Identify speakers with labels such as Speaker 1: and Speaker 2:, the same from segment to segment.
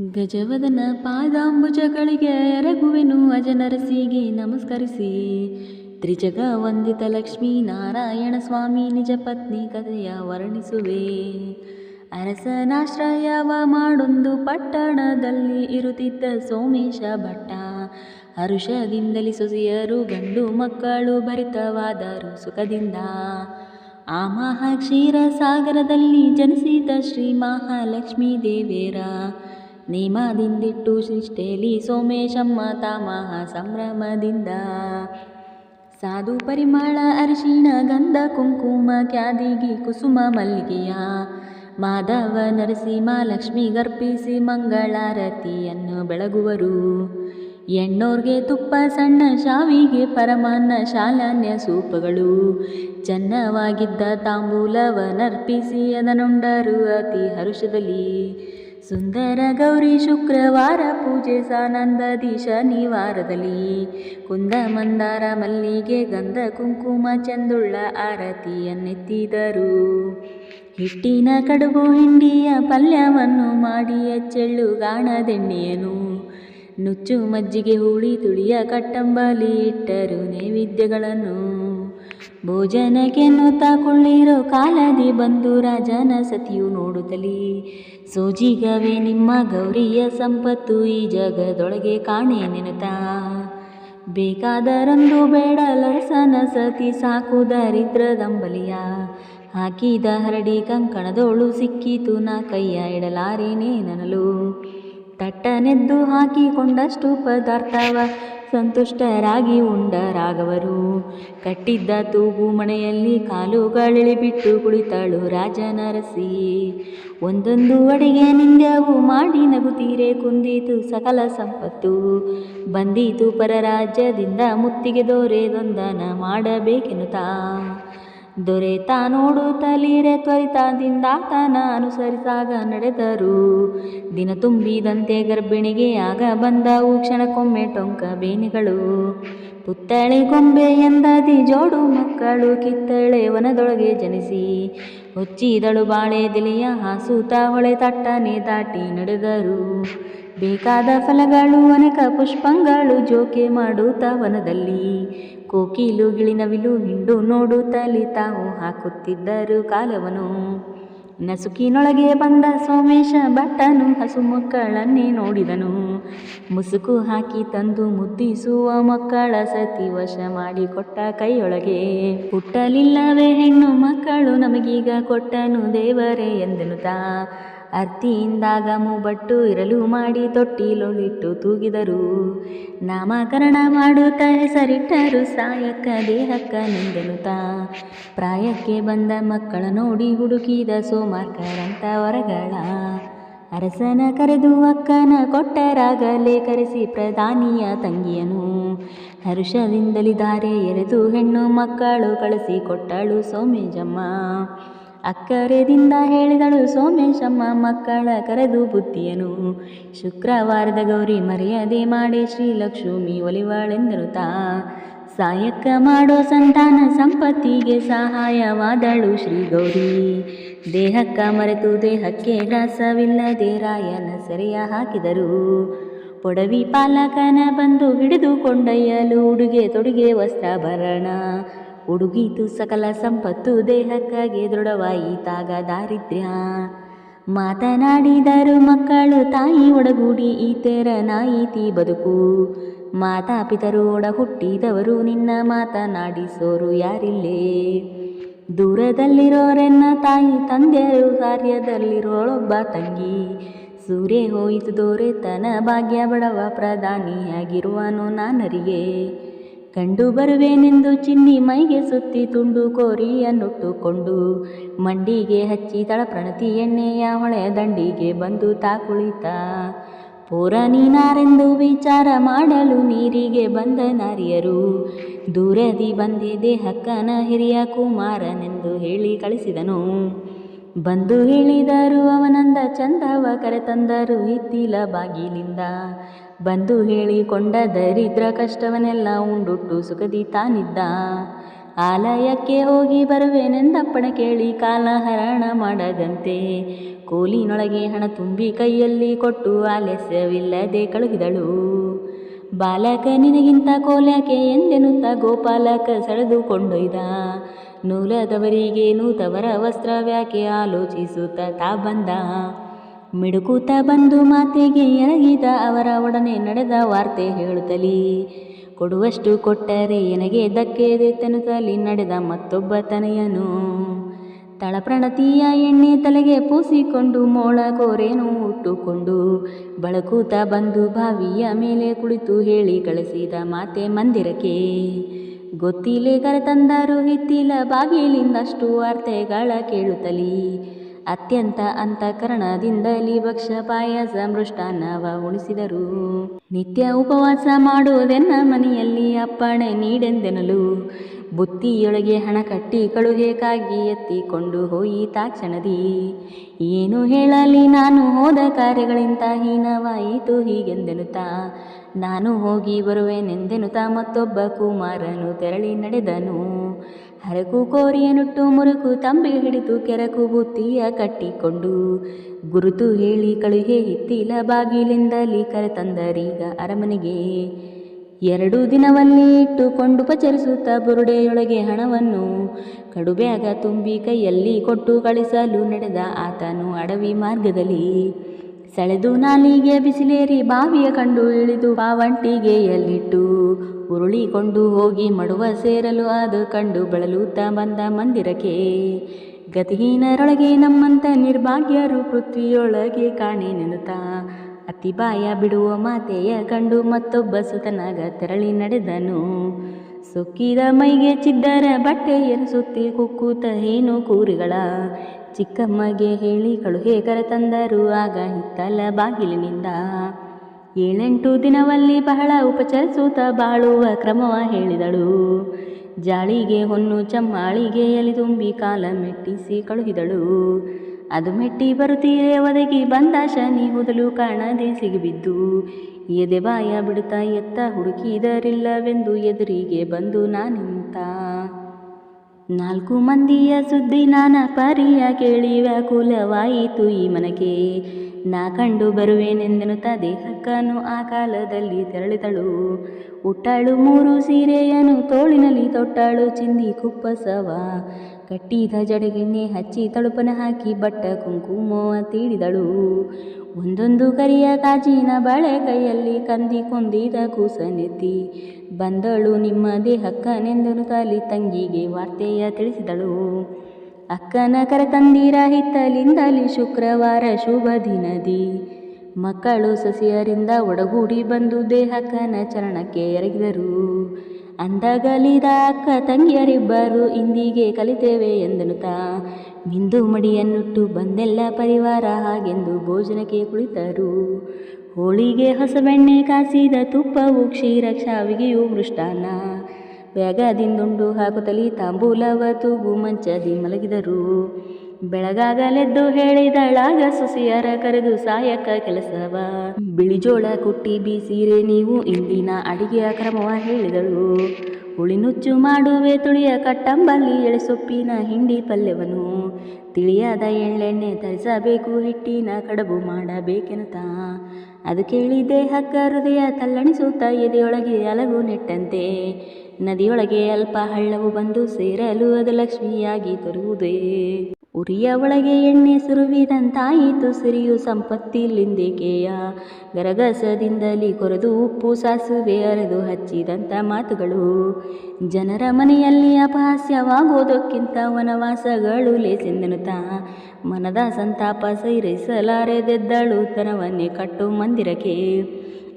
Speaker 1: ಗಜವದನ ಪಾದಾಂಬುಜಗಳಿಗೆ ಎರಗುವೆನು ಅಜನರಸಿಗೆ ನಮಸ್ಕರಿಸಿ. ತ್ರಿಜಗ ವಂದಿತ ಲಕ್ಷ್ಮೀ ನಾರಾಯಣ ಸ್ವಾಮಿ ನಿಜ ಪತ್ನಿ ಕಥೆಯ ವರ್ಣಿಸುವೆ. ಅರಸನಾಶ್ರಯವ ಮಾಡೊಂದು ಪಟ್ಟಣದಲ್ಲಿ ಇರುತ್ತಿದ್ದ ಸೋಮೇಶ ಭಟ್ಟ. ಹರುಷದಿಂದಲಿ ಸೊಸೆಯರು, ಗಂಡು ಮಕ್ಕಳು ಭರಿತವಾದರು ಸುಖದಿಂದ. ಆ ಮಹಾ ಕ್ಷೀರ ಸಾಗರದಲ್ಲಿ ಜನಿಸಿದ ಶ್ರೀ ಮಹಾಲಕ್ಷ್ಮೀ ದೇವೇರ. ನೇಮದಿಂದಿಟ್ಟು ಸೃಷ್ಟೇಲಿ ಸೋಮೇಶಮ್ಮ ತಾಮಹ ಸಂಭ್ರಮದಿಂದ. ಸಾಧು ಪರಿಮಳ ಅರಿಶಿಣ ಗಂಧ ಕುಂಕುಮ ಕ್ಯಾದಿಗಿ ಕುಸುಮ ಮಲ್ಲಿಗೆಯ. ಮಾಧವ ನರಸಿಂಹ ಲಕ್ಷ್ಮಿ ಗರ್ಪಿಸಿ ಮಂಗಳಾರತಿಯನ್ನು ಬೆಳಗುವರು. ಎಣ್ಣೋರ್ಗೆ ತುಪ್ಪ ಸಣ್ಣ ಶಾವಿಗೆ ಪರಮಾನ್ನ ಶಾಲಾನ್ಯ ಸೂಪಗಳು. ಚೆನ್ನವಾಗಿದ್ದ ತಾಂಬೂಲವನರ್ಪಿಸಿ ಅದನುಂಡರು ಅತಿ ಹರುಷದಲ್ಲಿ. ಸುಂದರ ಗೌರಿ ಶುಕ್ರವಾರ ಪೂಜೆ ಸಾನಂದದಿ ಶನಿವಾರದಲ್ಲಿ ಕುಂದ ಮಂದಾರ ಮಲ್ಲಿಗೆ ಗಂಧ ಕುಂಕುಮ ಚಂದುಳ್ಳ ಆರತಿಯನ್ನೆತ್ತಿದರು. ಹಿಟ್ಟಿನ ಕಡುಬು ಹಿಂಡಿಯ ಪಲ್ಯವನ್ನು ಮಾಡಿ ಎಚ್ಚೆಳ್ಳು ಗಾಣದೆಣ್ಣೆಯನು ನುಚ್ಚು ಮಜ್ಜಿಗೆ ಹುಳಿ ತುಳಿಯ ಕಟ್ಟಂಬಲಿ ಇಟ್ಟರು ನೈವೇದ್ಯಗಳನ್ನು. ಭೋಜನಕ್ಕೆನ್ನುತ್ತಾ ಕೊಳ್ಳಿರೋ ಕಾಲದಿ ಬಂದು ರಾಜನ ಸತಿಯು ನೋಡುತ್ತಲಿ, ಸೋಜಿಗವೇ ನಿಮ್ಮ ಗೌರಿಯ ಸಂಪತ್ತು ಈ ಜಗದೊಳಗೆ ಕಾಣೆ ನೆನತಾ. ಬೇಕಾದರಂದು ಬೇಡಲರಸನ ಸತಿ ಸಾಕು ದರಿದ್ರ ದರಿದ್ರದಂಬಲಿಯ ಹಾಕಿದ ಹರಡಿ ಕಂಕಣದೋಳು ಸಿಕ್ಕಿತು ನಾ ಕೈಯ ಇಡಲಾರೇನೇ ನನಲು ತಟ್ಟನೆದ್ದು ಹಾಕಿಕೊಂಡಷ್ಟು ಪದಾರ್ಥವ ಸಂತುಷ್ಟರಾಗಿ ಉಂಡ ರಾಘವರು ಕಟ್ಟಿದ್ದ ತೂಗು ಮನೆಯಲ್ಲಿ ಕಾಲುಗಳಿಳಿಬಿಟ್ಟು ಕುಳಿತಳು ರಾಜನರಸಿ. ಒಂದೊಂದು ಅಡಿಗೆ ನಿಂದವು ಮಾಡಿ ನಗುತ್ತೀರೆ ಕುಂದಿತು ಸಕಲ ಸಂಪತ್ತು. ಬಂದೀತು ಪರರಾಜ್ಯದಿಂದ ಮುತ್ತಿಗೆ ದೊರೆದೊಂದನ ಮಾಡಬೇಕೆನ್ನುತ್ತಾ. ದೊರೆತ ನೋಡುತ್ತಲಿರೆ ತ್ವರಿತದಿಂದ ತನ ಅನುಸರಿಸಾಗ ನಡೆದರು. ದಿನ ತುಂಬಿದಂತೆ ಗರ್ಭಿಣಿಗೆ ಆಗ ಬಂದವು ಕ್ಷಣಕ್ಕೊಮ್ಮೆ ಟೊಂಕ ಬೇನಿಗಳು. ಪುತ್ತಳೆ ಕೊಂಬೆ ಎಂದದಿ ಜೋಡು ಮಕ್ಕಳು ಕಿತ್ತಳೆ ವನದೊಳಗೆ ಜನಿಸಿ. ಹೊಚ್ಚಿದಳು ಬಾಳೆ ದಿಲೆಯ ಹಾಸೂತ ಹೊಳೆ ತಟ್ಟನೆ ದಾಟಿ ನಡೆದರು. ಬೇಕಾದ ಫಲಗಳು, ಅನೇಕ ಪುಷ್ಪಗಳು ಜೋಕೆ ಮಾಡುತ್ತ ವನದಲ್ಲಿ. ಕೋಕಿಲು ಗಿಳಿನವಿಲು ಹಿಂಡು ತಲಿ ತಾವು ಹಾಕುತ್ತಿದ್ದರು ಕಾಲವನು. ನಸುಕಿನೊಳಗೆ ಬಂದ ಸೋಮೇಶ ಭಟ್ಟನು ಹಸು ಮಕ್ಕಳನ್ನೇ ನೋಡಿದನು. ಮುಸುಕು ಹಾಕಿ ತಂದು ಮುದ್ದಿಸುವ ಮಕ್ಕಳ ಸತಿ ವಶ ಮಾಡಿಕೊಟ್ಟ ಕೈಯೊಳಗೆ, ಹುಟ್ಟಲಿಲ್ಲವೇ ಹೆಣ್ಣು ಮಕ್ಕಳು ನಮಗೀಗ ಕೊಟ್ಟನು ದೇವರೇ ಎಂದೆನುತ್ತಾ ಅರ್ತಿಯಿಂದಾಗ ಮೂಬಟ್ಟು ಇರಲು ಮಾಡಿ ತೊಟ್ಟಿಲೊಳಿಟ್ಟು ತೂಗಿದರು. ನಾಮಕರಣ ಮಾಡುತ್ತ ಹೆಸರಿಟ್ಟರು ಸಾಯಕ್ಕ ದೇಹಕ್ಕ ನಿಂದೆನುತ್ತಾ ಪ್ರಾಯಕ್ಕೆ ಬಂದ ಮಕ್ಕಳ ನೋಡಿ ಹುಡುಕಿದ ಸೋಮಾರ್ಕರಂತ ಹೊರಗಳ ಅರಸನ ಕರೆದು ಅಕ್ಕನ ಕೊಟ್ಟರಾಗಲೇ ಕರೆಸಿ ಪ್ರಧಾನಿಯ ತಂಗಿಯನು. ಹರ್ಷದಿಂದಲಿ ಧಾರೆ ಎರೆದು ಹೆಣ್ಣು ಮಕ್ಕಳು ಕಳಿಸಿ ಕೊಟ್ಟಳು ಸೋಮೇಜಮ್ಮ ಅಕ್ಕರೆದಿಂದ ಹೇಳಿದಳು ಸೋಮೇಶಮ್ಮ ಮಕ್ಕಳ ಕರೆದು ಬುದ್ಧಿಯನು. ಶುಕ್ರವಾರದ ಗೌರಿ ಮರ್ಯಾದೆ ಮಾಡಿ ಶ್ರೀಲಕ್ಷ್ಮಿ ಒಲಿವಾಳೆಂದರುತ್ತಾ ಸಾಯಕ್ಕ ಮಾಡೋ ಸಂತಾನ ಸಂಪತ್ತಿಗೆ ಸಹಾಯವಾದಳು ಶ್ರೀ ಗೌರಿ. ದೇಹಕ್ಕ ಮರೆತು ದೇಹಕ್ಕೆ ಗ್ರಾಸವಿಲ್ಲದೆ ರಾಯನ ಸೆರೆಯ ಹಾಕಿದರು. ಪೊಡವಿ ಪಾಲಕನ ಬಂದು ಹಿಡಿದುಕೊಂಡೊಯ್ಯಲು ಉಡುಗೆ ತೊಡುಗೆ ವಸ್ತ್ರಾಭರಣ ಉಡುಗೀತು ಸಕಲ ಸಂಪತ್ತು ದೇಹಕ್ಕಾಗಿ ದೃಢವಾಯಿತಾಗ ದಾರಿದ್ರ್ಯ. ಮಾತನಾಡಿದರು ಮಕ್ಕಳು, ತಾಯಿ ಒಡಗೂಡಿ ಈ ತೆರನಾಯಿತಿ ಬದುಕು. ಮಾತಾಪಿತರು ಒಡ ಹುಟ್ಟಿದವರು ನಿನ್ನ ಮಾತನಾಡಿಸೋರು ಯಾರಿಲ್ಲೇ? ದೂರದಲ್ಲಿರೋರೆನ್ನ ತಾಯಿ, ತಂದೆಯರು ಕಾರ್ಯದಲ್ಲಿರೋಳೊಬ್ಬ ತಂಗಿ. ಸೂರ್ಯ ಹೋಯಿತು ದೋರೆತನ ಭಾಗ್ಯ ಬಡವ ಪ್ರಧಾನಿಯಾಗಿರುವನು ನಾನರಿಗೆ. ಕಂಡು ಬರುವೆನೆಂದು ಚಿನ್ನಿ ಮೈಗೆ ಸುತ್ತಿ ತುಂಡು ಕೋರಿಯನ್ನುಟ್ಟುಕೊಂಡು ಮಂಡಿಗೆ ಹಚ್ಚಿ ತಳ ಪ್ರಣತಿ ಎಣ್ಣೆಯ ಹೊಳೆಯ ದಂಡಿಗೆ ಬಂದು ತಾ ಕುಳಿತ. ಪೂರ ನೀನಾರೆಂದು ವಿಚಾರ ಮಾಡಲು ನೀರಿಗೆ ಬಂದ ನಾರಿಯರು, ದೂರದಿ ಬಂದೆ ದೇಹಕ್ಕನ ಹಿರಿಯ ಕುಮಾರನೆಂದು ಹೇಳಿ ಕಳಿಸಿದನು. ಬಂದು ಹೇಳಿದರು ಅವನಂದ ಚಂದವ ಕರೆತಂದರು ಇತ್ತಿಲ ಬಾಗಿಲಿಂದ. ಬಂದು ಹೇಳಿಕೊಂಡ ದರಿದ್ರ ಕಷ್ಟವನ್ನೆಲ್ಲ ಉಂಡುಟ್ಟು ಸುಖದಿ ತಾನಿದ್ದ. ಆಲಯಕ್ಕೆ ಹೋಗಿ ಬರುವೆನೆಂದಪ್ಪಣ ಕೇಳಿ ಕಾಲ ಹರಣ ಮಾಡದಂತೆ. ಕೋಲಿನೊಳಗೆ ಹಣ ತುಂಬಿ ಕೈಯಲ್ಲಿ ಕೊಟ್ಟು ಆಲಸ್ಯವಿಲ್ಲದೆ ಕಳುಹಿದಳು. ಬಾಲಕ ನಿನಗಿಂತ ಕೋಲ್ಯಾಕೆ ಎಂದೆನುತ್ತ ಗೋಪಾಲಕ ಸೆಳೆದುಕೊಂಡೊಯ್ದ ನೂಲದವರಿಗೆ ನೂತವರ ವಸ್ತ್ರವ್ಯಾಕೆ ಆಲೋಚಿಸುತ್ತ ತಾ ಬಂದ. ಮಿಡುಕುತ್ತ ಬಂದು ಮಾತಿಗೆ ಎರಗಿದ ಅವರ ಒಡನೆ ನಡೆದ ವಾರ್ತೆ ಹೇಳುತ್ತಲಿ, ಕೊಡುವಷ್ಟು ಕೊಟ್ಟರೆ ಎನಗೆ ಧಕ್ಕೆದೆ ತನುತಲಿ ನಡೆದ ಮತ್ತೊಬ್ಬ ತನೆಯನು. ತಳಪ್ರಣತಿಯ ಎಣ್ಣೆ ತಲೆಗೆ ಪೂಸಿಕೊಂಡು ಮೋಳ ಕೋರೇನು ಉಟ್ಟುಕೊಂಡು ಬಳಕೂತ ಬಂದು ಬಾವಿಯ ಮೇಲೆ ಕುಳಿತು ಹೇಳಿ ಕಳಿಸಿದ ಮಾತೆ ಮಂದಿರಕ್ಕೆ ಗೊತ್ತಿಲೆ ಕರೆತಂದರು ಹಿತ್ತಿಲ ಬಾಗಿಲಿಂದಷ್ಟು ವಾರ್ತೆಗಳ ಕೇಳುತ್ತಲಿ ಅತ್ಯಂತ ಅಂತಃಕರಣದಿಂದಲೇ ಭಕ್ಷ್ಯ ಪಾಯಸ ಮೃಷ್ಟಾನ್ನವ ಉಣಿಸಿದರು. ನಿತ್ಯ ಉಪವಾಸ ಮಾಡುವುದೆನ್ನ ಮನೆಯಲ್ಲಿ ಅಪ್ಪಣೆ ನೀಡೆಂದೆನಲು. ಬುತ್ತಿಯೊಳಗೆ ಹಣ ಕಟ್ಟಿ ಕಳುಹೇಕಾಗಿ ಎತ್ತಿಕೊಂಡು ಹೋಯಿ ತಾಕ್ಷಣದಿ. ಏನು ಹೇಳಲಿ ನಾನು ಹೋದ ಕಾರ್ಯಗಳಿಂದ ಹೀನವಾಯಿತು ಹೀಗೆಂದೆನುತ್ತಾ ನಾನು ಹೋಗಿ ಬರುವೆನೆಂದೆನುತ್ತಾ ಮತ್ತೊಬ್ಬ ಕುಮಾರನು ತೆರಳಿ ನಡೆದನು. ಹರಕು ಕೋರಿಯನುಟ್ಟು ಮುರುಕು ತಂಬಿ ಹಿಡಿದು ಕೆರಕು ಬುತ್ತಿಯ ಕಟ್ಟಿಕೊಂಡು ಗುರುತು ಹೇಳಿ ಕಳುಹೆ ಹಿತ್ತಿಲ ಬಾಗಿಲಿಂದಲಿ ಕರೆತಂದರೀಗ ಅರಮನೆಗೆ. ಎರಡು ದಿನವಲ್ಲಿ ಇಟ್ಟುಕೊಂಡು ಪಚರಿಸುತ್ತಾ ಬುರುಡೆಯೊಳಗೆ ಹಣವನ್ನು ಕಡುಬ್ಯಾಗ ತುಂಬಿ ಕೈಯಲ್ಲಿ ಕೊಟ್ಟು ಕಳಿಸಲು ನಡೆದ ಆತನು ಅಡವಿ ಮಾರ್ಗದಲ್ಲಿ ಸೆಳೆದು ನಾಲಿಗೆ ಬಿಸಿಲೇರಿ ಬಾವಿಯ ಕಂಡು ಇಳಿದು ಬಾವಂಟಿಗೆಯಲ್ಲಿಟ್ಟು ಉರುಳಿಕೊಂಡು ಹೋಗಿ ಮಡುವ ಸೇರಲು ಅದು ಕಂಡು ಬಳಲುತ್ತಾ ಬಂದ ಮಂದಿರಕ್ಕೆ. ಗತಿಹೀನರೊಳಗೆ ನಮ್ಮಂತ ನಿರ್ಭಾಗ್ಯರು ಪೃಥ್ವಿಯೊಳಗೆ ಕಾಣೆ ನೆನುತ್ತಾ, ಅತಿಬಾಯ ಬಿಡುವ ಮಾತೆಯ ಕಂಡು ಮತ್ತೊಬ್ಬ ಸುತನಾಗ ತೆರಳಿ ನಡೆದನು. ಸೊಕ್ಕಿದ ಮೈಗೆ ಚಿದ್ದರ ಬಟ್ಟೆ ಸುತ್ತಿ ಕುಕ್ಕೂತ ಏನು ಕೂರಿಗಳ? ಚಿಕ್ಕಮ್ಮಗೆ ಹೇಳಿ ಕಳುಹೆ ತಂದರು, ಆಗ ಹಿತ್ತಲ ಬಾಗಿಲಿನಿಂದ. ಏಳೆಂಟು ದಿನವಲ್ಲಿ ಬಹಳ ಉಪಚರಿಸುತ್ತ ಬಾಳುವ ಕ್ರಮವ ಹೇಳಿದಳು. ಜಾಳಿಗೆ ಹೊನ್ನು ಚಮ್ಮಾಳಿಗೆ ಎಲಿ ತುಂಬಿ ಕಾಲ ಮೆಟ್ಟಿಸಿ ಕಳುಹಿದಳು. ಅದು ಮೆಟ್ಟಿ ಬರುತ್ತೀರೆ, ಒದಗಿ ಬಂದ ಶನಿ ಹುದಲು ಕಾಣದೆ ಸಿಗಿಬಿದ್ದು. ಎದೆ ಬಾಯ ಬಿಡ್ತಾ ಎತ್ತ ಹುಡುಕಿದರಿಲ್ಲವೆಂದು ಎದುರಿಗೆ ಬಂದು ನಾನಿಂತ? ನಾಲ್ಕು ಮಂದಿಯ ಸುದ್ದಿ ನಾನ ಪರಿಯ ಕೇಳಿ ವ್ಯಾಕುಲವಾಯಿತು ಈ ಮನಕೆ ನಾ ಕಂಡು ಬರುವೆನೆಂದೆನುತ್ತ ದೇಹಕ್ಕನು ಆ ಕಾಲದಲ್ಲಿ ತೆರಳಿದಳು. ಉಟ್ಟಾಳು ಮೂರು ಸೀರೆಯನು ತೋಳಿನಲ್ಲಿ ತೊಟ್ಟಾಳು ಚಿಂದಿ ಕುಪ್ಪಸವ. ಕಟ್ಟಿದ ಜಡಗೆಣ್ಣೆ ಹಚ್ಚಿ ತಳುಪನ ಹಾಕಿ ಬಟ್ಟ ಕುಂಕುಮ ತೀಡಿದಳು. ಒಂದೊಂದು ಕರಿಯ ಕಾಜಿನ ಬಳೆ ಕೈಯಲ್ಲಿ ಕಂದಿ ಕುಂದಿದ ಕೂಸನೆತ್ತಿ, ಬಂದಳು ನಿಮ್ಮ ದೇಹಕ್ಕನೆಂದನು ತಾಲಿ ತಂಗಿಗೆ ವಾರ್ತೆಯ ತಿಳಿಸಿದಳು. ಅಕ್ಕನ ಕರೆತಂದಿರ ಹಿತ್ತಲಿಂದಲಿ ಶುಕ್ರವಾರ ಶುಭ ದಿನದಿ. ಮಕ್ಕಳು ಸಸಿಯರಿಂದ ಒಡಗೂಡಿ ಬಂದು ದೇಹಕ್ಕನ ಚರಣಕ್ಕೆ ಎರಗಿದರು. ಅಂದಗಲಿದ ಅಕ್ಕ ತಂಗಿಯರಿಬ್ಬರು ಇಂದಿಗೆ ಕಲಿತೇವೆ ಎಂದನುತ್ತಾ ಮಿಂದು ಮಡಿಯನ್ನುಟ್ಟು ಬಂದೆಲ್ಲ ಪರಿವಾರ ಹಾಗೆಂದು ಭೋಜನಕ್ಕೆ ಕುಳಿತರು. ಹೋಳಿಗೆ ಹೊಸಬೆಣ್ಣೆ ಕಾಸಿದ ತುಪ್ಪವು ಕ್ಷೀರ ಶಾವಿಗೆಯು ಮೃಷ್ಟಾನ ಬ್ಯಾಗದಿಂದುಂಡು ಹಾಕುತ್ತಲಿ ತಾಂಬೂಲವ ತೂಗು ಮಂಚದಿ ಮಲಗಿದರು. ಬೆಳಗಾಗಲೆದ್ದು ಹೇಳಿದಳಾಗ ಸುಸಿಯರ ಕರೆದು ಸಾಯಕ ಕೆಲಸವ. ಬಿಳಿಜೋಳ ಕುಟ್ಟಿ ಬೀಸಿರೆ ನೀವು ಇಂದಿನ ಅಡಿಗೆಯ ಕ್ರಮವ ಹೇಳಿದಳು. ಹುಳಿನುಚ್ಚು ಮಾಡುವೆ ತುಳಿಯ ಕಟ್ಟಂಬಲ್ಲಿ ಎಳೆಸೊಪ್ಪಿನ ಹಿಂಡಿ ಪಲ್ಯವನು. ತಿಳಿಯಾದ ಎಳ್ಳೆಣ್ಣೆ ತರಿಸಬೇಕು, ಹಿಟ್ಟಿನ ಕಡಬು ಮಾಡಬೇಕೆನತ ಅದು ಕೇಳಿ ದೇಹಕ್ಕ ಹೃದಯ ತಲ್ಲಣಿಸುತ್ತ, ಎದೆಯೊಳಗೆ ಅಲಗು ನೆಟ್ಟಂತೆ. ನದಿಯೊಳಗೆ ಅಲ್ಪ ಹಳ್ಳವು ಬಂದು ಸೇರಲು ಅದು ಲಕ್ಷ್ಮಿಯಾಗಿ ತರುವುದೇ. ಉರಿಯ ಒಳಗೆ ಎಣ್ಣೆ ಸುರುವಿದಂತಾಯಿತು ಸಿರಿಯು ಸಂಪತ್ತಿಲ್ಲಿಂದೇಕೆಯ. ಗರಗಸದಿಂದಲಿ ಕೊರೆದು ಉಪ್ಪು ಸಾಸುವೆ ಅರೆದು ಹಚ್ಚಿದಂಥ ಮಾತುಗಳು. ಜನರ ಮನೆಯಲ್ಲಿ ಅಪಹಾಸ್ಯವಾಗೋದಕ್ಕಿಂತ ವನವಾಸಗಳು ಲೇಸೆಂದನುತ ಮನದ ಸಂತಾಪ ಸೈರಿಸಲಾರೆದೆದ್ದಳು ತನವನ್ನೇ ಕಟ್ಟು ಮಂದಿರಕ್ಕೆ.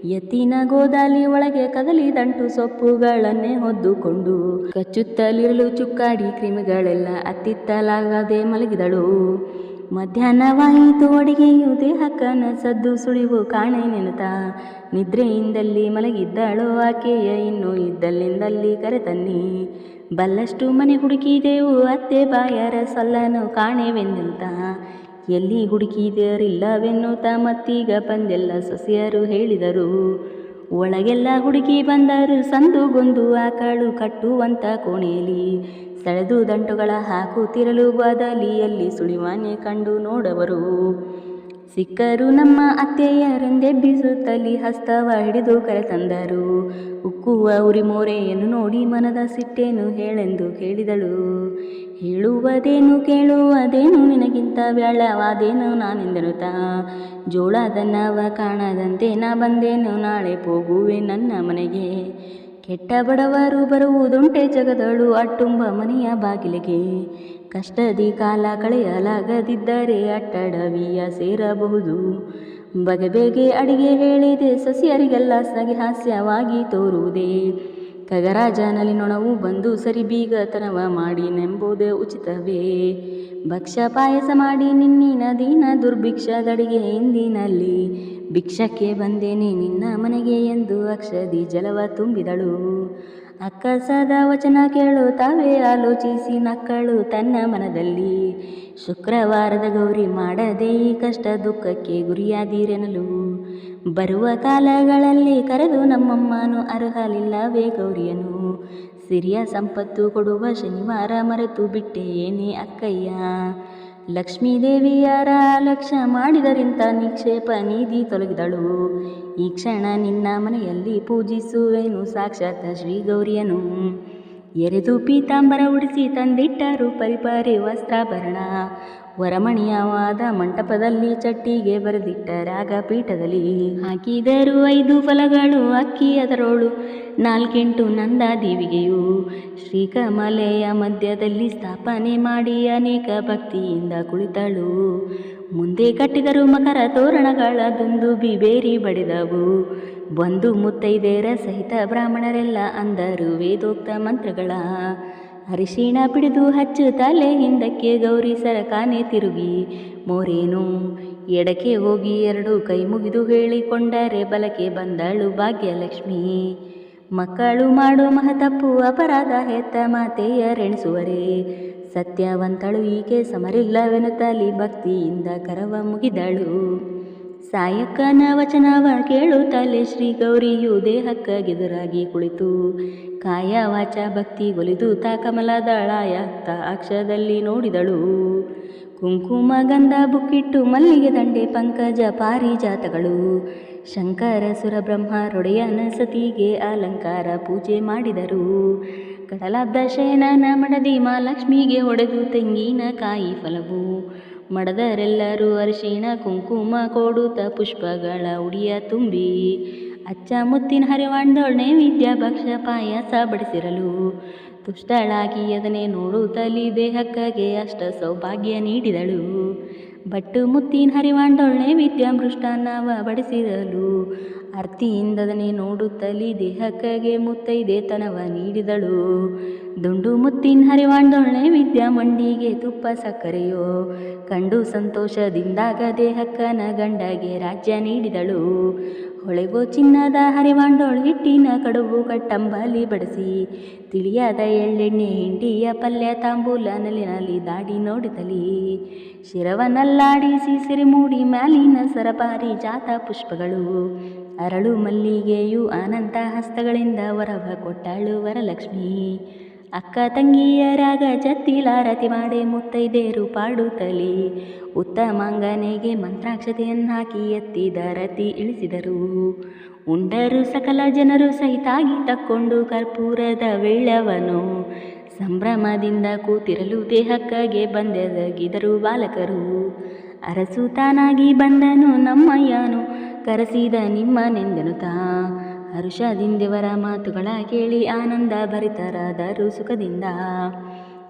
Speaker 1: ಎತ್ತಿನ ಗೋದಾಲಿ ಒಳಗೆ ಕದಲಿ ದಂಟು ಸೊಪ್ಪುಗಳನ್ನೇ ಹೊದ್ದುಕೊಂಡು ಕಚ್ಚುತ್ತಲಿರಲು ಚುಕ್ಕಾಡಿ ಕ್ರಿಮಿಗಳೆಲ್ಲ ಅತ್ತಿತ್ತಲಾಗದೆ ಮಲಗಿದಳು. ಮಧ್ಯಾಹ್ನವಾಯಿತು ಅಡಿಗೆಯು ದೇಹಕ್ಕನ ಸದ್ದು ಸುಳಿವು ಕಾಣೆ ನೆನತ. ನಿದ್ರೆಯಿಂದಲ್ಲಿ ಮಲಗಿದ್ದಳು ಆಕೆಯ ಇನ್ನು ಇದ್ದಲ್ಲಿಂದಲ್ಲಿ ಕರೆತನ್ನಿ. ಬಲ್ಲಷ್ಟು ಮನೆ ಹುಡುಕಿದೆವು ಅತ್ತೆ ಬಾಯರ ಸಲ್ಲನು ಕಾಣೆವೆಂದಂತ. ಎಲ್ಲಿ ಹುಡುಕಿದರಿಲ್ಲವೆನ್ನುತ್ತ ಮತ್ತೀಗ ಬಂದೆಲ್ಲ ಸಸಿಯರು ಹೇಳಿದರು. ಒಳಗೆಲ್ಲ ಹುಡುಕಿ ಬಂದರು ಸಂದುಗೊಂದು ಆಕಳು ಕಟ್ಟುವಂತ ಕೋಣೆಯಲ್ಲಿ. ಸೆಳೆದು ದಂಟುಗಳ ಹಾಕುತ್ತಿರಲು ಬದಲಿಯಲ್ಲಿ ಸುಳಿವಾನೆ ಕಂಡು ನೋಡವರು. ಸಿಕ್ಕರು ನಮ್ಮ ಅತ್ತೆಯರೆಂದೆಬ್ಬಿಸುತ್ತಲಿ ಹಸ್ತವ ಹಿಡಿದು ಕರೆತಂದರು ಉಕ್ಕುವ ಉರಿಮೋರೆಯನ್ನು ನೋಡಿ ಮನದ ಸಿಟ್ಟೇನು ಹೇಳೆಂದು ಕೇಳಿದಳು. ಹೇಳುವುದೇನು ಕೇಳುವುದೇನು ನಿನಗಿಂತ ವ್ಯಾಳವಾದೇನು ಜೋಳದ ನವ ಕಾಣದಂತೆ ನಾ ಬಂದೇನು, ನಾಳೆ ಹೋಗುವೆ ನನ್ನ ಮನೆಗೆ. ಕೆಟ್ಟ ಬಡವರು ಬರುವುದುಂಟೆ ಜಗದಳು, ಅಟ್ಟುಂಬ ಮನೆಯ ಬಾಗಿಲಿಗೆ. ಕಷ್ಟದಿ ಕಾಲ ಕಳೆಯಲಾಗದಿದ್ದರೆ ಅಟ್ಟಡವಿಯ ಸೇರಬಹುದು. ಬಗೆ ಬೇಗೆ ಅಡಿಗೆ ಹೇಳಿದೆ, ಸಸಿಯರಿಗೆಲ್ಲ ಸಗಿ ಹಾಸ್ಯವಾಗಿ ತೋರುವುದೇ. ಖಗರಾಜನಲ್ಲಿ ನೊಣವು ಬಂದು ಸರಿ ಬೀಗತನವ ಮಾಡಿ ನೆಂಬುದೇ ಉಚಿತವೇ. ಭಕ್ಷ ಪಾಯಸ ಮಾಡಿ ನಿನ್ನಿನ ದೀನ ದುರ್ಭಿಕ್ಷದಡಿಗೆ ಹಿಂದಿನಲ್ಲಿ ಭಿಕ್ಷಕ್ಕೆ ಬಂದೇನೆ ನಿನ್ನ ಮನೆಗೆ ಎಂದು ಅಕ್ಷದಿ ಜಲವ ತುಂಬಿದಳು. ಅಕ್ಕಸದ ವಚನ ಕೇಳು, ತಾವೇ ಆಲೋಚಿಸಿ ನಕ್ಕಳು ತನ್ನ ಮನದಲ್ಲಿ. ಶುಕ್ರವಾರದ ಗೌರಿ ಮಾಡದೆ ಈ ಕಷ್ಟ ದುಃಖಕ್ಕೆ ಗುರಿಯಾದಿರೆನಲು. ಬರುವ ಕಾಲಗಳಲ್ಲಿ ಕರೆದು ನಮ್ಮಮ್ಮನು ಅರ್ಹಲಿಲ್ಲವೇ ಗೌರಿಯನು. ಸಿರಿಯ ಸಂಪತ್ತು ಕೊಡುವ ಶನಿವಾರ ಮರೆತು ಬಿಟ್ಟೆ ಏನೇ ಅಕ್ಕಯ್ಯ. ಲಕ್ಷ್ಮೀದೇವಿಯರ ಲಕ್ಷ್ಯ ಮಾಡಿದರಿಂತ ನಿಕ್ಷೇಪ ನಿಧಿ ತೊಲಗಿದಳು. ಈ ಕ್ಷಣ ನಿನ್ನ ಮನೆಯಲ್ಲಿ ಪೂಜಿಸುವೆನು ಸಾಕ್ಷಾತ್ ಶ್ರೀ ಗೌರಿಯನು. ಎರೆದು ಪೀತಾಂಬರ ಉಡಿಸಿ ತಂದಿಟ್ಟರು ಪರಿಪಾರಿ ವಸ್ತ್ರಾಭರಣ. ವರಮಣಿಯವಾದ ಮಂಟಪದಲ್ಲಿ ಚಟ್ಟಿಗೆ ಬರೆದಿಟ್ಟ ರಾಗ ಪೀಠದಲ್ಲಿ ಹಾಕಿದರು ಐದು ಫಲಗಳು ಅಕ್ಕಿ ಅದರೋಳು, ನಾಲ್ಕೆಂಟು ನಂದ ದೇವಿಗೆಯು. ಶ್ರೀಕಮಲೆಯ ಮಧ್ಯದಲ್ಲಿ ಸ್ಥಾಪನೆ ಮಾಡಿ ಅನೇಕ ಭಕ್ತಿಯಿಂದ ಕುಳಿತಳು. ಮುಂದೆ ಕಟ್ಟಿದರು ಮಕರ ತೋರಣಗಳ ದುಂದು ಬಿಬೇರಿ ಬಡಿದವು. ಬಂದು ಮುತ್ತೈದೆಯರ ಸಹಿತ ಬ್ರಾಹ್ಮಣರೆಲ್ಲ ಅಂದರು ವೇದೋಕ್ತ ಮಂತ್ರಗಳ ಅರಿಶಿಣ ಪಿಡಿದು ಹಚ್ಚು ತಲೆ ಹಿಂದಕ್ಕೆ ಗೌರಿ ಸರಕಾನೆ ತಿರುಗಿ. ಮೋರೇನು? ಎಡಕ್ಕೆ ಹೋಗಿ ಎರಡು ಕೈ ಮುಗಿದು ಹೇಳಿಕೊಂಡರೆ ಬಲಕ್ಕೆ ಬಂದಳು ಭಾಗ್ಯಲಕ್ಷ್ಮಿ. ಮಕ್ಕಳು ಮಾಡೋ ಮಹತಪ್ಪು ಅಪರಾಧ ಹೆತ್ತ ಮಾತೆಯರೆಣಿಸುವರೆ ಸತ್ಯವಂತಳು ಈಕೆ ಸಮರಿಲ್ಲವೆನ್ನುತ್ತಲಿ ಭಕ್ತಿಯಿಂದ ಕರವ ಮುಗಿದಳು. ಸಾಯಕ್ಕನ ವಚನವ ಕೇಳುತ್ತಲೇ ಶ್ರೀ ಗೌರಿಯು ದೇಹಕ್ಕಾಗೆದುರಾಗಿ ಕುಳಿತು. ಕಾಯ ವಾಚ ಭಕ್ತಿ ಒಲಿದು ತಾ ತ ಅಕ್ಷದಲ್ಲಿ ನೋಡಿದಳು. ಕುಂಕುಮ ಗಂಧ ಬುಕ್ಕಿಟ್ಟು ಮಲ್ಲಿಗೆ ದಂಡೆ ಪಂಕಜ ಪಾರಿಜಾತಗಳು. ಶಂಕರ ಸುರಬ್ರಹ್ಮ ರೊಡೆಯನ ಸತಿಗೆ ಅಲಂಕಾರ ಪೂಜೆ ಮಾಡಿದರು. ಕಡಲಾಬ್ದ ಶಯನನ ಮಡದಿ ಮಹಾಲಕ್ಷ್ಮಿಗೆ ಹೊಡೆದು ತೆಂಗಿನಕಾಯಿ ಫಲವು. ಮಡದರೆಲ್ಲರೂ ಅರಿಶಿಣ ಕುಂಕುಮ ಕೊಡುತ್ತ ಪುಷ್ಪಗಳ ಉಡಿಯ ತುಂಬಿ, ಅಚ್ಚ ಮುತ್ತಿನ ಹರಿವಾಣ್ದೊಳ್ಳೆ ವಿದ್ಯಾಭಕ್ಷ ಪಾಯಸ ಬಡಿಸಿರಲು. ತುಷ್ಟಳಾಗಿ ಅದನ್ನೇ ನೋಡುತ್ತಲಿ ದೇಹಕ್ಕಾಗೆ ಅಷ್ಟ ಸೌಭಾಗ್ಯ ನೀಡಿದಳು. ಬಟ್ಟು ಮುತ್ತಿನ ಹರಿವಾಣ್ದೊಳ್ಳೆ ನೈವೇದ್ಯ ಮೃಷ್ಟಾನ್ನವ ಬಡಿಸಿರಲು. ಅರ್ತಿಯಿಂದದನೆ ನೋಡುತ್ತಲಿ ದೇಹಕ್ಕಾಗೆ ಮುತ್ತೈದೆ ತನವ ನೀಡಿದಳು. ದುಂಡು ಮುತ್ತಿನ ಹರಿವಾಂಡೊಳ್ಳೆ ವಿದ್ಯಾ ಮಂಡಿಗೆ ತುಪ್ಪ ಸಕ್ಕರೆಯೋ. ಕಂಡು ಸಂತೋಷದಿಂದಾಗ ದೇಹಕ್ಕನ ಗಂಡಗೆ ರಾಜ್ಯ ನೀಡಿದಳು. ಹೊಳೆಗೋ ಚಿನ್ನದ ಹರಿವಾಂಡೋಳು ಹಿಟ್ಟಿನ ಕಡುಬು ಕಟ್ಟಂಬಲಿ ಬಡಿಸಿ, ತಿಳಿಯಾದ ಎಳ್ಳೆಣ್ಣೆ ಹಿಂಡಿಯ ಪಲ್ಯ ತಾಂಬೂಲ ನಲಿನಲ್ಲಿ ದಾಡಿ ನೋಡಿದಲಿ. ಶಿರವನಲ್ಲಾಡಿಸಿ ಸಿರಿ ಮೂಡಿ ಮ್ಯಾಲಿನ ಸರಪಾರಿ ಜಾತ ಪುಷ್ಪಗಳು. ಅರಳು ಮಲ್ಲಿಗೆಯು ಅನಂತ ಹಸ್ತಗಳಿಂದ ವರವ ಕೊಟ್ಟಾಳು ವರಲಕ್ಷ್ಮಿ. ಅಕ್ಕ ತಂಗಿಯರಾಗ ಜತ್ತಿಲಾರತಿ ಮಾಡಿ ಮುತ್ತೈದೇರು ಪಾಡುತ್ತಲಿ. ಉತ್ತಮಾಂಗನೆಗೆ ಮಂತ್ರಾಕ್ಷತೆಯನ್ನಾಕಿ ಎತ್ತಿದ ರತಿ ಇಳಿಸಿದರು. ಉಂಡರು ಸಕಲ ಜನರು ಸಹಿತಾಗಿ ತಕ್ಕೊಂಡು ಕರ್ಪೂರದ ವೇಳವನು. ಸಂಭ್ರಮದಿಂದ ಕೂತಿರಲು ದೇಹಕ್ಕಾಗೆ ಬಂದೆದಗಿದರು ಬಾಲಕರು. ಅರಸು ತಾನಾಗಿ ಬಂದನು ನಮ್ಮಯ್ಯನು. ಕರೆಸಿದ ನಿಮ್ಮನೆಂದೆನುತಾ ಹರುಷದಿಂದೆವರ ಮಾತುಗಳ ಕೇಳಿ ಆನಂದ ಭರಿತರಾದರು ಸುಖದಿಂದ.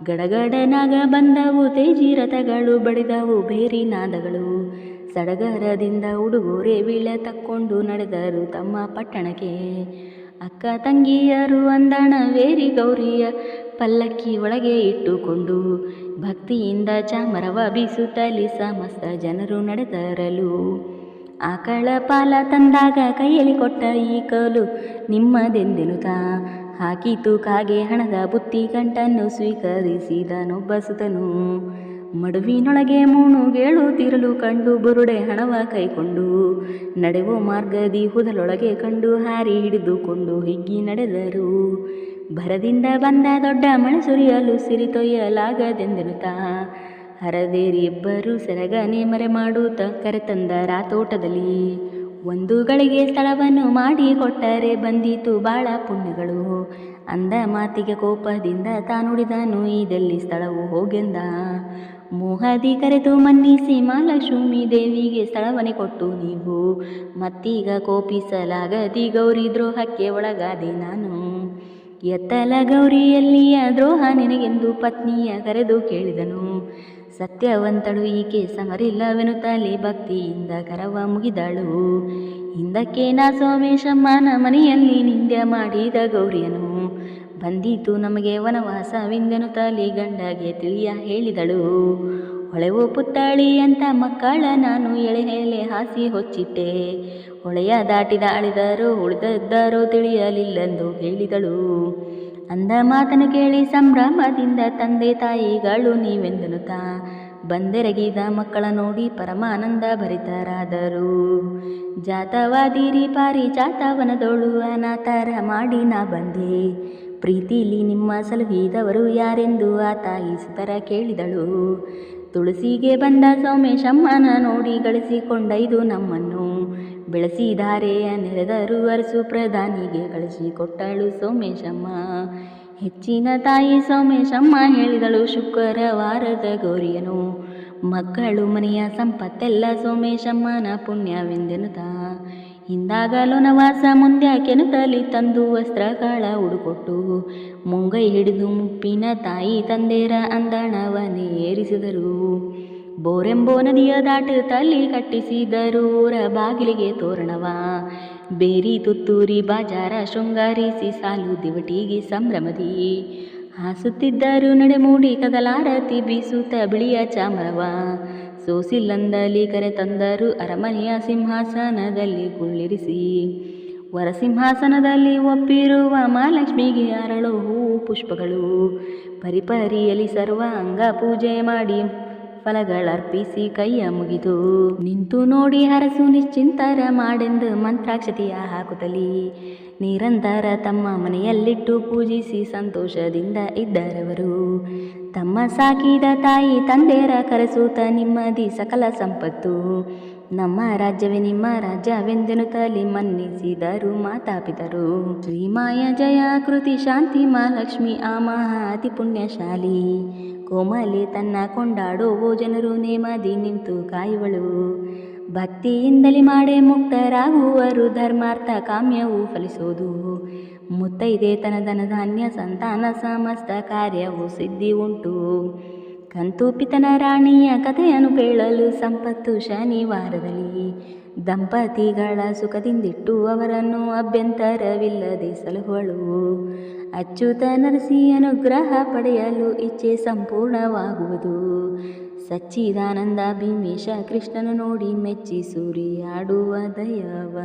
Speaker 1: ಗಡಗಡನಾಗ ಬಂದವು ತೇಜಿ ರಥಗಳು ಬಡಿದವು ಬೇರಿ ನಾದಗಳು. ಸಡಗರದಿಂದ ಉಡುಗೊರೆ ಬೀಳ ತಕ್ಕೊಂಡು ನಡೆದರು ತಮ್ಮ ಪಟ್ಟಣಕ್ಕೆ. ಅಕ್ಕ ತಂಗಿಯರು ಅಂದಣ ವೇರಿ ಗೌರಿಯ ಪಲ್ಲಕ್ಕಿ ಒಳಗೆ ಇಟ್ಟುಕೊಂಡು ಭಕ್ತಿಯಿಂದ ಚಾಮರವ ಬೀಸುತ್ತಲಿ, ಸಮಸ್ತ ಜನರು ನಡೆದರಲು. ಆಕಳ ಪಾಲ ತಂದಾಗ ಕೈಯಲ್ಲಿ ಕೊಟ್ಟ ಈ ಕಲು ನಿಮ್ಮದೆಂದೆನುತಾ ಹಾಕಿತು ಕಾಗೆ ಹಣದ ಬುತ್ತಿ ಗಂಟನ್ನು ಸ್ವೀಕರಿಸಿದನೊಬ್ಬ ಸುತನು ಮಡುವಿನೊಳಗೆ ಮೂಣುಗೇಳುತ್ತಿರಲು ಕಂಡು ಬುರುಡೆ ಹಣವ ಕೈಕೊಂಡು ನಡೆವು ಮಾರ್ಗದಿ ಹುದಲೊಳಗೆ ಕಂಡು ಹಾರಿ ಹಿಡಿದುಕೊಂಡು ಹಿಗ್ಗಿ ನಡೆದರು. ಭರದಿಂದ ಬಂದ ದೊಡ್ಡ ಮಳೆ ಸುರಿಯಲು ಸಿರಿ ತೊಯ್ಯಲಾಗದೆಂದೆನುತ್ತಾ ಹರದೇರಿ ಇಬ್ಬರು ಸೆರಗನೆ ಮರೆ ಮಾಡುತ್ತ ಕರೆತಂದ ರಾತೋಟದಲ್ಲಿ ಒಂದು ಗಳಿಗೆ ಸ್ಥಳವನ್ನು ಮಾಡಿ ಕೊಟ್ಟರೆ ಬಂದಿತು ಬಾಳ ಪುಣ್ಯಗಳು. ಅಂದ ಮಾತಿಗೆ ಕೋಪದಿಂದ ತಾನುಡಿದನು ಇದೆಲ್ಲಿ ಸ್ಥಳವು ಹೋಗೆಂದ? ಮೋಹದಿ ಕರೆದು ಮನ್ನಿಸಿ ಮಹಾಲಕ್ಷ್ಮಿ ದೇವಿಗೆ ಸ್ಥಳವನ್ನೇ ಕೊಟ್ಟು ನೀವು. ಮತ್ತೀಗ ಕೋಪಿಸಲಾಗದಿ ಗೌರಿ ದ್ರೋಹಕ್ಕೆ ಒಳಗಾದೆ ನಾನು. ಎತ್ತಲ ಗೌರಿಯಲ್ಲಿಯ ದ್ರೋಹ ನಿನಗೆಂದು ಪತ್ನಿಯ ಕರೆದು ಕೇಳಿದನು. ಸತ್ಯವಂತಳು ಈಕೆ ಸಮರಿಲ್ಲವೆನುತ್ತಲೇ ಭಕ್ತಿಯಿಂದ ಕರವ ಮುಗಿದಳು. ಹಿಂದಕ್ಕೆ ನಾ ಸೋಮೇಶಮ್ಮನ ಮನೆಯಲ್ಲಿ ನಿಂದ್ಯ ಮಾಡಿದ ಗೌರಿಯನು, ಬಂದಿತು ನಮಗೆ ವನವಾಸವೆಂದೆನುತ್ತಲೇ ಗಂಡಗೆ ತಿಳಿಯ ಹೇಳಿದಳು. ಹೊಳೆವು ಪುತ್ತಾಳಿ ಅಂತ ಮಕ್ಕಳ ನಾನು ಎಳೆಹೆಲೆ ಹಾಸಿ ಹೊಚ್ಚಿಟ್ಟೆ. ಹೊಳೆಯ ದಾಟಿದ ಅಳಿದರು, ಉಳಿದದ್ದಾರೋ ತಿಳಿಯಲಿಲ್ಲೆಂದು ಹೇಳಿದಳು. ಅಂದ ಮಾತನ್ನು ಕೇಳಿ ಸಂಭ್ರಮದಿಂದ ತಂದೆ ತಾಯಿಗಳು ನೀವೆಂದನುತ ಬಂದೆರಗಿದ ಮಕ್ಕಳ ನೋಡಿ ಪರಮಾನಂದ ಭರಿತರಾದರು. ಜಾತವಾದಿರಿ ಪಾರಿಜಾತವನದೊಳು ಅನಾಥರ ಮಾಡಿ ನಾ ಬಂದೆ. ಪ್ರೀತಿಲಿ ನಿಮ್ಮ ಸಲುಹಿದವರು ಯಾರೆಂದು ಆ ತಾಯಿ ಸುತರ ಕೇಳಿದಳು. ತುಳಸಿಗೆ ಬಂದ ಸೋಮೇಶಮ್ಮನ ನೋಡಿ ಗಳಿಸಿಕೊಂಡೈದು ನಮ್ಮನ್ನು ಬೆಳೆಸಿದಾರೆಯ ನೆರೆದರು ಅರಸು ಪ್ರಧಾನಿಗೆ ಕಳಿಸಿಕೊಟ್ಟಳು ಸೋಮೇಶಮ್ಮ. ಹೆಚ್ಚಿನ ತಾಯಿ ಸೋಮೇಶಮ್ಮ ಹೇಳಿದಳು ಶುಕ್ರವಾರದ ಗೌರಿಯನು. ಮಕ್ಕಳು ಮನೆಯ ಸಂಪತ್ತೆಲ್ಲ ಸೋಮೇಶಮ್ಮನ ಪುಣ್ಯವೆಂದೆನುತ ಹಿಂದಾಗಲು ನವಾಸ ಮುಂದ್ಯಾಕೆನುತ್ತಲಿ ತಂದು ವಸ್ತ್ರಗಳ ಉಡುಕೊಟ್ಟು ಮುಂಗೈ ಹಿಡಿದು ಮುಪ್ಪಿನ ತಾಯಿ ತಂದೆರ ಅಂದಣವನ್ನೇ ಏರಿಸಿದರು ಬೋರೆಂಬೋ ನದಿಯ ಕಟ್ಟಿಸಿದರು ಕಟ್ಟಿಸಿದರೂರ ಬಾಗಿಲಿಗೆ ತೋರಣವ. ಬೇರಿ ತುತ್ತೂರಿ ಬಾಜಾರ ಶೃಂಗಾರಿಸಿ ಸಾಲು ದಿವಟಿಗೆ ಸಂಭ್ರಮದಿ. ಹಾಸುತ್ತಿದ್ದರು ನಡೆಮೂಡಿ ಕದಲಾರತಿ ಬೀಸುತ್ತ ಬಿಳಿಯ ಚಾಮರವ. ಸೋಸಿಲ್ಲಂದಲಿ ಕರೆ ತಂದರು ಅರಮನೆಯ ಸಿಂಹಾಸನದಲ್ಲಿ ಕುಳ್ಳಿರಿಸಿ. ವರಸಿಂಹಾಸನದಲ್ಲಿ ಒಪ್ಪಿರುವ ಮಹಾಲಕ್ಷ್ಮಿಗೆ ಅರಳು ಹೂ ಪುಷ್ಪಗಳು. ಪರಿಪರಿಯಲ್ಲಿ ಸರ್ವ ಅಂಗ ಪೂಜೆ ಮಾಡಿ ಫಲಗಳರ್ಪಿಸಿ ಕೈಯ ಮುಗಿದು, ನಿಂತು ನೋಡಿ ಹರಸು ನಿಶ್ಚಿಂತರ ಮಾಡೆಂದು ಮಂತ್ರಾಕ್ಷತೆಯ ಹಾಕುತ್ತಲಿ, ನಿರಂತರ ತಮ್ಮ ಮನೆಯಲ್ಲಿಟ್ಟು ಪೂಜಿಸಿ ಸಂತೋಷದಿಂದ ಇದ್ದರವರು. ತಮ್ಮ ಸಾಕಿದ ತಾಯಿ ತಂದೆಯರ ಕರೆಸೂತ ನಿಮ್ಮದಿ ಸಕಲ ಸಂಪತ್ತು ನಮ್ಮ ರಾಜ್ಯವೇ ನಿಮ್ಮ ರಾಜ್ಯವೆಂದೆನುತ್ತಲಿ ಮನ್ನಿಸಿದರು, ಮಾತಾಪಿದರು. ಶ್ರೀಮಾಯ ಜಯ ಕೃತಿ ಶಾಂತಿ ಮಹಾಲಕ್ಷ್ಮಿ, ಆ ಮಹಾತಿ ಪುಣ್ಯಶಾಲಿ. ಕೋಮಲೆ ತನ್ನ ಕೊಂಡಾಡುವ ಜನರು ನೇಮದಿ ನಿಂತು ಕಾಯುವಳು. ಭಕ್ತಿಯಿಂದಲೇ ಮಾಡೇ ಮುಕ್ತರಾಗುವರು, ಧರ್ಮಾರ್ಥ ಕಾಮ್ಯವು ಫಲಿಸೋದು. ಮುತ್ತೈದೆ ತನದನ ಧಾನ್ಯ ಸಂತಾನ, ಸಮಸ್ತ ಕಾರ್ಯವು ಸಿದ್ಧಿ ಉಂಟು. ಕಂತು ಪಿತನ ರಾಣಿಯ ಕಥೆಯನ್ನು ಕೇಳಲು ಸಂಪತ್ತು ಶನಿವಾರದಲ್ಲಿ ದಂಪತಿಗಳ ಸುಖದಿಂದಿಟ್ಟು ಅವರನ್ನು ಅಭ್ಯಂತರವಿಲ್ಲದೆ ಸಲಹುವಳು. ಅಚ್ಯುತ ನರಸಿ ಅನುಗ್ರಹ ಪಡೆಯಲು ಇಚ್ಛೆ ಸಂಪೂರ್ಣವಾಗುವುದು. ಸಚ್ಚಿದಾನಂದ ಭೀಮೇಶ ಕೃಷ್ಣನು ನೋಡಿ ಮೆಚ್ಚಿ ಸೂರಿಯಾಡುವ ದಯವ